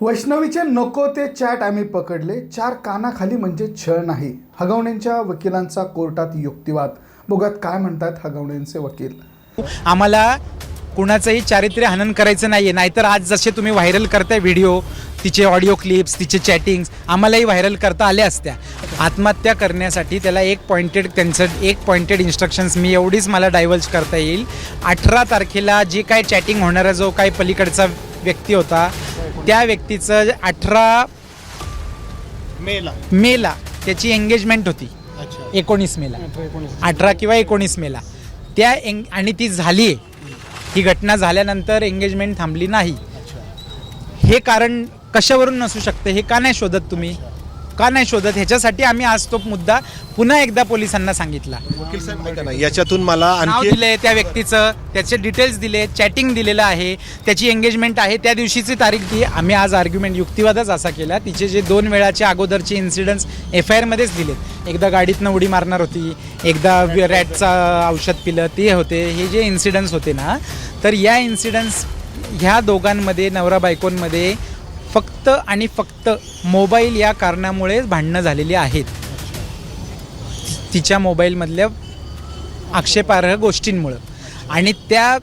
वैष्णवीचे नको ते चॅट आम्ही पकडले. चार कानाखाली म्हणजे छळ नाही. हगवण्यांच्या वकिलांचा कोर्टात युक्तिवाद. बघत काय म्हणतात हगवण्यांचे वकील. आम्हाला कुणाचंही चारित्र्य हनन करायचं नाहीये. नाहीतर आज जसे तुम्ही व्हायरल करताय व्हिडिओ तिचे ऑडिओ क्लिप्स तिचे चॅटिंग्स आम्हालाही व्हायरल करता आल्या असत्या. आत्महत्या करण्यासाठी त्याला एक पॉइंटेड त्यांचं एक पॉइंटेड इन्स्ट्रक्शन्स मी एवढीच मला डायव्हर्ज करता येईल. अठरा तारखेला जे काय चॅटिंग होणारा जो काय पलीकडचा व्यक्ती होता त्या व्यक्तीचं अठरा मेला. मेला त्याची एंगेजमेंट होती. अच्छा. एकोणीस मेला. अठरा किंवा एकोणीस मेला. त्या एंग आणि ती झाली आहे ही घटना झाल्यानंतर एंगेजमेंट थांबली नाही. हे कारण कशावरून नसू शकते हे का नाही शोधत तुम्ही? का नाही शोधत? ह्याच्यासाठी आम्ही आज तो मुद्दा पुन्हा एकदा पोलिसांना सांगितला. वकील साहेब ऐका ना याच्यातून मला नाव आणखी दिले त्या व्यक्तीचं त्याचे डिटेल्स दिले चॅटिंग दिलेलं आहे त्याची एंगेजमेंट आहे. त्या दिवशीची तारीख दी आम्ही आज आर्ग्युमेंट युक्तिवादच असा केला. तिचे जे दोन वेळाचे अगोदरचे इन्सिडन्ट्स एफ आय आरमध्येच दिलेत. एकदा गाडीतनं उडी मारणार होती एकदा रॅटचा औषध पिलं ते होते. हे जे इन्सिडन्ट्स होते ना तर या इन्सिडन्ट्स ह्या दोघांमध्ये नवरा बायकोंमध्ये फक्त आणि फक्त मोबाईल या कारणामुळेच भांडणं झालेली आहेत. तिच्या मोबाईलमधल्या आक्षेपार्ह गोष्टींमुळं. आणि त्या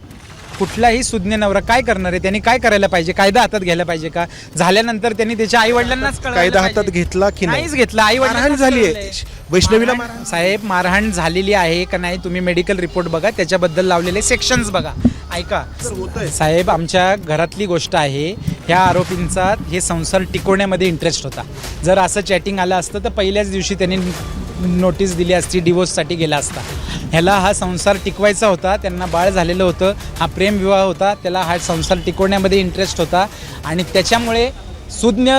कुठलाही सुज्ञ नवरा काय करणार आहे? त्यांनी काय करायला पाहिजे? कायदा हातात घ्यायला पाहिजे का? झाल्यानंतर त्यांनी त्याच्या आई वडिलांनाच कायदा हातात घेतला की नाही? नाहीच घेतला. आई मारहाण झाली आहे. वैष्णवीला मारहाण. साहेब मारहाण झालेली आहे का नाही तुम्ही मेडिकल रिपोर्ट बघा. त्याच्याबद्दल लावलेले सेक्शन्स बघा. ऐका. साहेब आमच्या घरातली गोष्ट आहे ह्या आरोपींचा हे संसार टिकवण्यामध्ये इंटरेस्ट होता. जर असं चॅटिंग आलं असतं तर पहिल्याच दिवशी त्यांनी नोटीस दिली असती डिवोर्ससाठी गेला असता. ह्याला हा संसार टिकवायचा होता त्यांना बाळ झालेलं होतं हा प्रेमविवाह होता त्याला हा संसार टिकवण्यामध्ये इंटरेस्ट होता. आणि त्याच्यामुळे सुज्ञ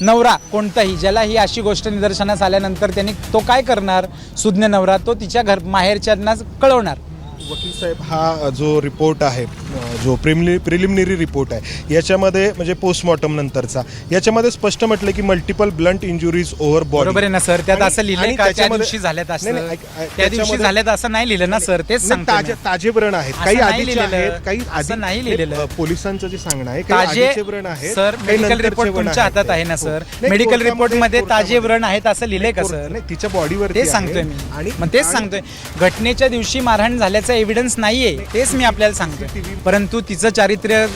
नवरा कोणताही ज्याला ही अशी गोष्ट निदर्शनास आल्यानंतर त्यांनी तो काय करणार? सुज्ञ नवरा तो तिच्या घर माहेरच्यांना कळवणार. वकील साहेब हा जो रिपोर्ट आहे जो प्रिमिली प्रिलिमिनरी रिपोर्ट आहे याच्यामध्ये म्हणजे पोस्टमॉर्टम नंतरचा याच्यामध्ये स्पष्ट म्हटलं की multiple blunt injuries over body बरोबर आहे ना सर. त्यात असं लिहिलंय आणि का? त्या त्याच्यामध्ये- दिवशी झाल्यात असं. नाही, नाही, ऐक- ऐक- त्या दिवशी त्याच्यामध्ये- झाल्यात असं नाही लिहिलं ना सर? तेच नाही, सांगतोय ताजे मी. ताजे व्रण आहेत. असं काही नाही आधीचे लिहिलेलं. आहेत काही असं आधी- नाही लिहिलेलं. अ, पोलिसांचं जे सांगणं आहे काही ताजे आधीचे व्रण आहेत सर काही मेडिकल नंतरचे रिपोर्ट व्रण तुमच्या आहेत. हातात आहे ना हो. सर? नाही, मेडिकल कोर्टामध्ये- रिपोर्टमध्ये ताजे कोर्टामध्ये- व्रण आहेत असं लिहिलंय का कोर्ट- सर? नाही तिच्या बॉडीवर तेच सांगतोय मी. आणि मग तेच सांगतोय. घटनेच्या दिवशी मारहाण झाल्याचा एव्हिडन्स आहे तेच मी आपल्याला सांगतो परंतु तिचं चारित्र्य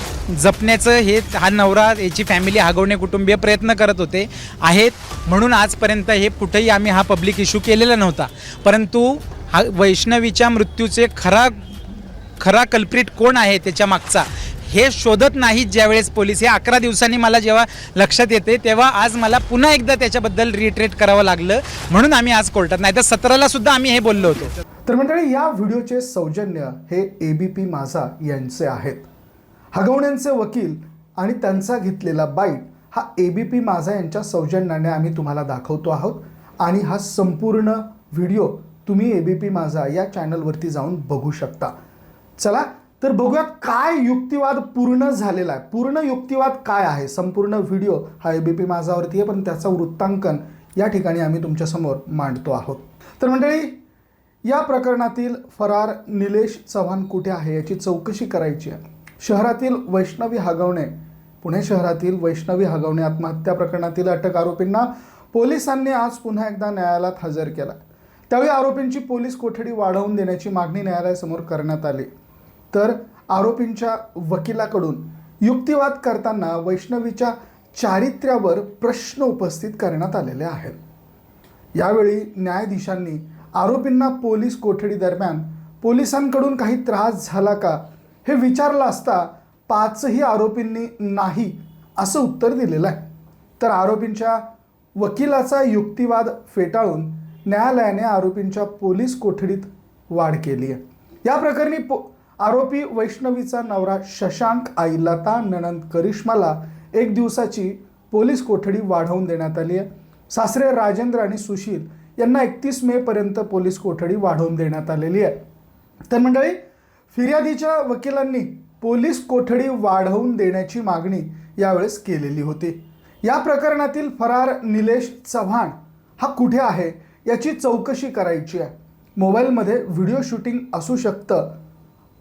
जपण्याचं हे हा नवरा याची फॅमिली हागवणे कुटुंबीय प्रयत्न करत होते आहेत. म्हणून आजपर्यंत हे कुठेही आम्ही हा पब्लिक इश्यू केलेला नव्हता. परंतु हा वैष्णवीच्या मृत्यूचे खरा खरा कल्प्रिट कोण आहे त्याच्या मागचा? हे शोधत नाहीत ज्यावेळेस पोलीस. हे अकरा दिवसांनी मला जेव्हा लक्षात येते तेव्हा आज मला पुन्हा एकदा त्याच्याबद्दल रिट्रेट करावं लागलं. म्हणून आम्ही आज कोर्टात नाही तर सतराला सुद्धा आम्ही हे बोललो होतो. तर मंडळी या व्हिडिओचे सौजन्य हे ए बी पी माझा यांचे आहेत. हगवण्यांचे वकील आणि त्यांचा घेतलेला बाईट हा ए बी पी माझा यांच्या सौजन्याने आम्ही तुम्हाला दाखवतो आहोत. आणि हा संपूर्ण व्हिडिओ तुम्ही ए बी पी माझा या चॅनलवरती जाऊन बघू शकता. चला तर बघूयात काय युक्तिवाद पूर्ण झालेला आहे. पूर्ण युक्तिवाद काय आहे? संपूर्ण व्हिडिओ हा ए बी पी माझावरती आहे पण त्याचं वृत्तांकन या ठिकाणी आम्ही तुमच्यासमोर मांडतो आहोत. तर मंडळी या प्रकरणातील फरार निलेश चव्हाण कुठे आहे याची चौकशी करायची आहे. शहरातील वैष्णवी हगवणे पुणे शहरातील वैष्णवी हगवणे आत्महत्या प्रकरणातील अटक आरोपींना पोलिसांनी आज पुन्हा एकदा न्यायालयात हजर केला. त्यावेळी आरोपींची पोलीस कोठडी वाढवून देण्याची मागणी न्यायालयासमोर करण्यात आली. तर आरोपींच्या वकिलाकडून युक्तिवाद करताना वैष्णवीच्या चारित्र्यावर प्रश्न उपस्थित करण्यात आलेले आहेत. यावेळी न्यायाधीशांनी आरोपींना पोलीस कोठडी दरम्यान पोलिसांकडून काही त्रास झाला का हे विचारलं असता पाचही आरोपींनी नाही असं उत्तर दिलेलं आहे. तर आरोपींच्या वकिलाचा युक्तिवाद फेटाळून न्यायालयाने आरोपींच्या पोलीस कोठडीत वाढ केली आहे. या प्रकरणी पो आरोपी वैष्णवीचा नवरा शशांक आई लता नणंद करिश्माला एक दिवसाची पोलीस कोठडी वाढवून देण्यात आली आहे. सासरे राजेंद्र आणि सुशील यांना एकतीस मेपर्यंत पोलीस कोठडी वाढवून देण्यात आलेली आहे. तर मंडळी फिर्यादीच्या वकिलांनी पोलीस कोठडी वाढवून देण्याची मागणी यावेळेस केलेली होती. या प्रकरणातील फरार निलेश चव्हाण हा कुठे आहे याची चौकशी करायची आहे. मोबाईलमध्ये व्हिडिओ शूटिंग असू शकतं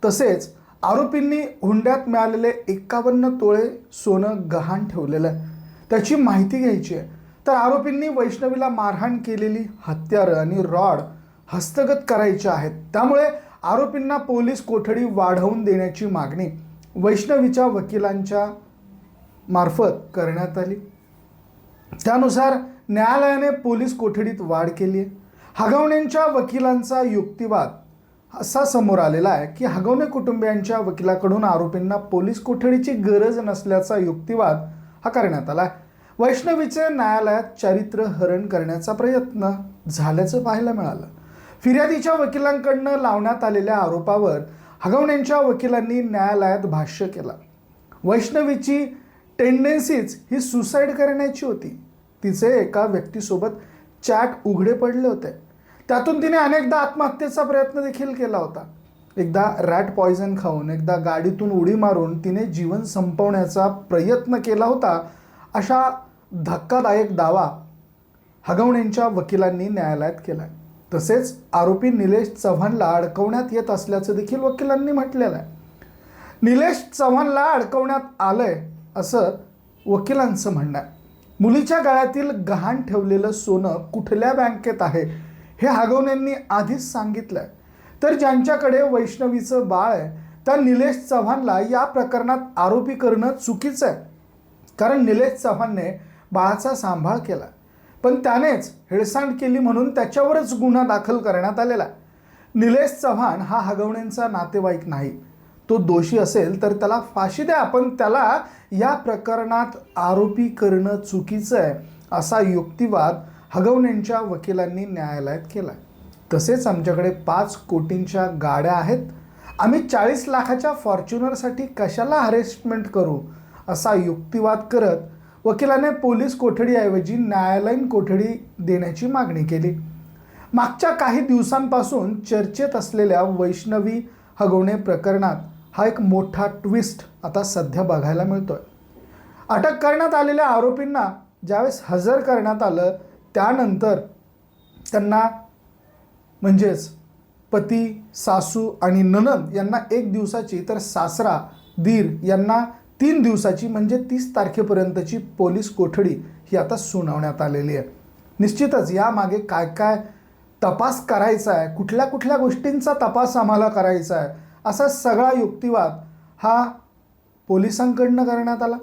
तसेच आरोपींनी हुंड्यात मिळालेले एक्कावन्न तोळे सोनं गहाण ठेवलेलं आहे. त्याची माहिती घ्यायची आहे. तर आरोपींनी वैष्णवीला मारहाण केलेली हत्यारं आणि रॉड हस्तगत करायचे आहेत. त्यामुळे आरोपींना पोलीस कोठडी वाढवून देण्याची मागणी वैष्णवीच्या वकिलांच्या मार्फत करण्यात आली. त्यानुसार न्यायालयाने पोलीस कोठडीत वाढ केली आहे. हगवण्यांच्या वकिलांचा युक्तिवाद असा समोर आलेला आहे की हगवणे कुटुंबियांच्या वकिलाकडून आरोपींना पोलीस कोठडीची गरज नसल्याचा युक्तिवाद हा करण्यात आला आहे. वैष्णवीचे न्यायालयात चारित्र्य हरण करण्याचा प्रयत्न झाल्याचं पाहायला मिळालं. फिर्यादीच्या वकिलांकडनं लावण्यात आलेल्या आरोपावर हगवण्यांच्या वकिलांनी न्यायालयात भाष्य केलं. वैष्णवीची टेंडन्सीच ही सुसाईड करण्याची होती. तिचे एका व्यक्तीसोबत चॅट उघडे पडले होते. त्यातून तिने अनेकदा आत्महत्येचा प्रयत्न देखील केला होता. एकदा रॅट पॉयझन खाऊन एकदा गाडीतून उडी मारून तिने जीवन संपवण्याचा प्रयत्न केला होता. अशा धक्कादायक दावा हगवणेंच्या वकिलांनी न्यायालयात केला आहे तसेच आरोपी निलेश चव्हाणला अडकवण्यात येत असल्याचं देखील वकिलांनी म्हटलेलं आहे. निलेश चव्हाणला अडकवण्यात आलंय असं वकिलांचं म्हणणं आहे. मुलीच्या गळ्यातील गहाण ठेवलेलं सोनं कुठल्या बँकेत आहे? हे हागवण्यांनी आधीच सांगितलंय. तर ज्यांच्याकडे वैष्णवीचं बाळ आहे त्या निलेश चव्हाणला या प्रकरणात आरोपी करणं चुकीचं आहे. कारण निलेश चव्हाणने बाळाचा सांभाळ केला. पण त्यानेच हेळसांड केली म्हणून त्याच्यावरच गुन्हा दाखल करण्यात आलेला. निलेश चव्हाण हा हगवण्यांचा नातेवाईक नाही. तो दोषी असेल तर त्याला फाशी द्या. पण त्याला या प्रकरणात आरोपी करणं चुकीचं आहे असा युक्तिवाद हगवणेंच्या वकिलांनी न्यायालयात केला तसेच आमच्याकडे पाच कोटींच्या गाड्या आहेत. आम्ही चाळीस लाखाच्या फॉर्च्युनरसाठी कशाला हरेसमेंट करू असा युक्तिवाद करत वकिलाने पोलीस कोठडीऐवजी न्यायालयीन कोठडी देण्याची मागणी केली. मागच्या काही दिवसांपासून चर्चेत असलेल्या वैष्णवी हगवणे प्रकरणात हा एक मोठा ट्विस्ट आता सध्या बघायला मिळतोय. अटक करण्यात आलेल्या आरोपींना ज्यावेळेस हजर करण्यात आलं त्यानंतर त्यांना म्हणजेच पती सासू आणि ननद यांना एक दिवसाची तर सासरा दीर यांना तीन दिवसाची म्हणजे तीस तारखेपर्यंतची पोलीस कोठडी ही आता सुनावण्यात आलेली आहे. निश्चितच यामागे काय काय तपास करायचा आहे कुठल्या कुठल्या गोष्टींचा तपास आम्हाला करायचा आहे असा सगळा युक्तिवाद हा पोलिसांकडनं करण्यात आला.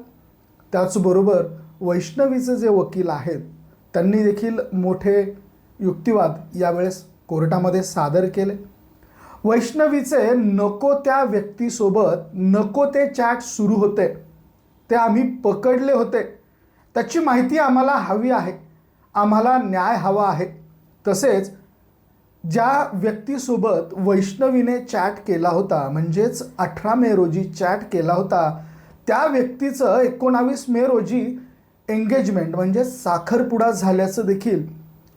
त्याचबरोबर वैष्णवीचे जे वकील आहेत त्यांनी देखील मोठे युक्तिवाद यावेळेस कोर्टामध्ये सादर केले. वैष्णवीचे नको त्या व्यक्तीसोबत नको ते चॅट सुरू होते. ते आम्ही पकडले होते. त्याची माहिती आम्हाला हवी आहे. आम्हाला न्याय हवा आहे. तसेच ज्या व्यक्तीसोबत वैष्णवीने चॅट केला होता म्हणजेच अठरा मे रोजी चॅट केला होता त्या व्यक्तीचं एकोणावीस मे रोजी एंगेजमेंट म्हणजे साखरपुडा झाल्याचं देखील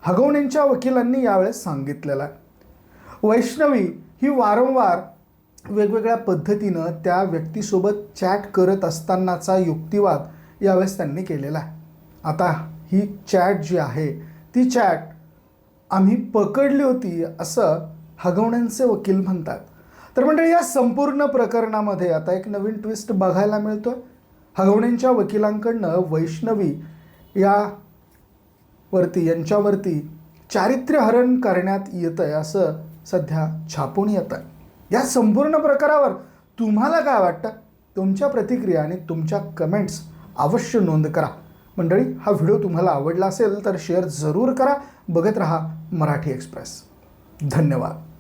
हगवणेंच्या वकिलांनी यावेळेस सांगितलेलं आहे. वैष्णवी ही वारंवार वेगवेगळ्या पद्धतीनं त्या व्यक्तीसोबत चॅट करत असतानाचा युक्तिवाद यावेळेस त्यांनी केलेला आहे. आता ही चॅट जी आहे ती चॅट आम्ही पकडली होती असं हगवण्यांचे वकील म्हणतात. तर मंडळी या संपूर्ण प्रकरणामध्ये आता एक नवीन ट्विस्ट बघायला मिळतो आहे हगवण्यांच्या वकिलांकडनं वैष्णवी यावरती यांच्यावरती चारित्र्यहरण करण्यात येतं आहे असं सध्या छापून येत आहे या संपूर्ण प्रकारावर तुम्हाला काय वाटतं? तुमच्या प्रतिक्रिया आणि तुमच्या कमेंट्स अवश्य नोंद करा. मंडळी हा व्हिडिओ तुम्हाला आवडला असेल तर शेअर जरूर करा. बघत रहा मराठी एक्सप्रेस. धन्यवाद.